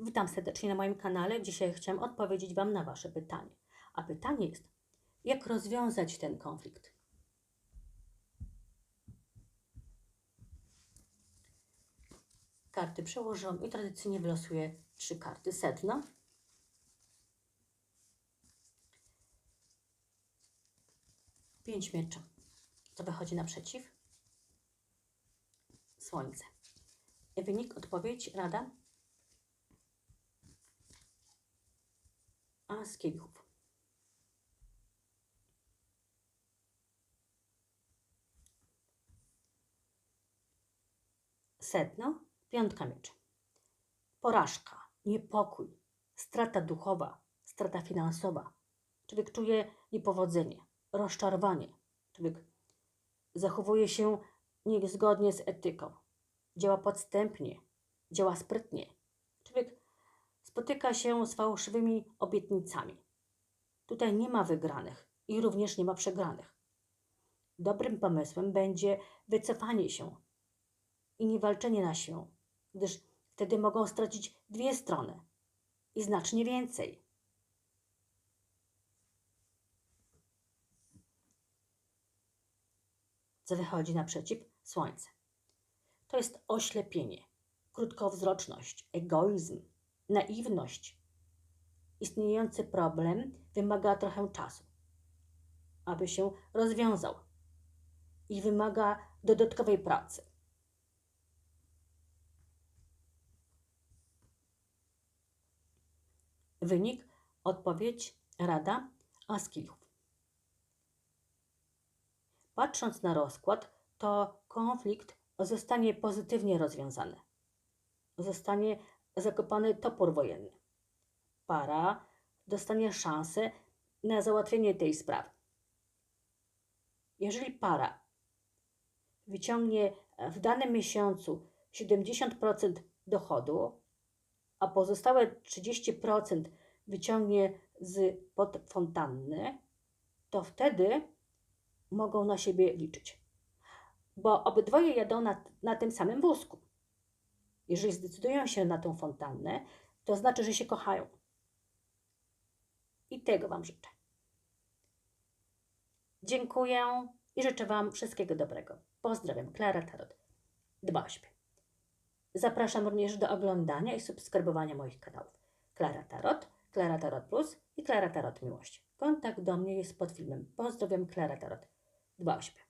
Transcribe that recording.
Witam serdecznie na moim kanale. Dzisiaj chciałam odpowiedzieć Wam na Wasze pytanie. A pytanie jest, jak rozwiązać ten konflikt? Karty przełożyłam i tradycyjnie wylosuję trzy karty. Sedno, pięć miecza. Co wychodzi naprzeciw? Słońce. Wynik, odpowiedź, rada? Z kielichów. Piątka mieczy. Porażka, niepokój, strata duchowa, strata finansowa. Człowiek czuje niepowodzenie, rozczarowanie. Człowiek zachowuje się niezgodnie z etyką, działa podstępnie, działa sprytnie. Spotyka się z fałszywymi obietnicami. Tutaj nie ma wygranych i również nie ma przegranych. Dobrym pomysłem będzie wycofanie się i nie walczenie na siłę, gdyż wtedy mogą stracić dwie strony i znacznie więcej. Co wychodzi naprzeciw? Słońce. To jest oślepienie, krótkowzroczność, egoizm, naiwność. Istniejący problem wymaga trochę czasu, aby się rozwiązał i wymaga dodatkowej pracy. Wynik, odpowiedź, rada, a z kielichów. Patrząc na rozkład, to konflikt zostanie pozytywnie rozwiązany. Zostanie zakopany topór wojenny. Para dostanie szansę na załatwienie tej sprawy. Jeżeli para wyciągnie w danym miesiącu 70% dochodu, a pozostałe 30% wyciągnie z pod fontanny, to wtedy mogą na siebie liczyć. Bo obydwoje jadą na, na tym samym wózku. Jeżeli zdecydują się na tą fontannę, to znaczy, że się kochają. I tego Wam życzę. Dziękuję i życzę Wam wszystkiego dobrego. Pozdrawiam, Klara Tarot. Dba o. Zapraszam również do oglądania i subskrybowania moich kanałów. Klara Tarot, Klara Tarot Plus i Klara Tarot Miłość. Kontakt do mnie jest pod filmem. Pozdrawiam, Klara Tarot. Dba o.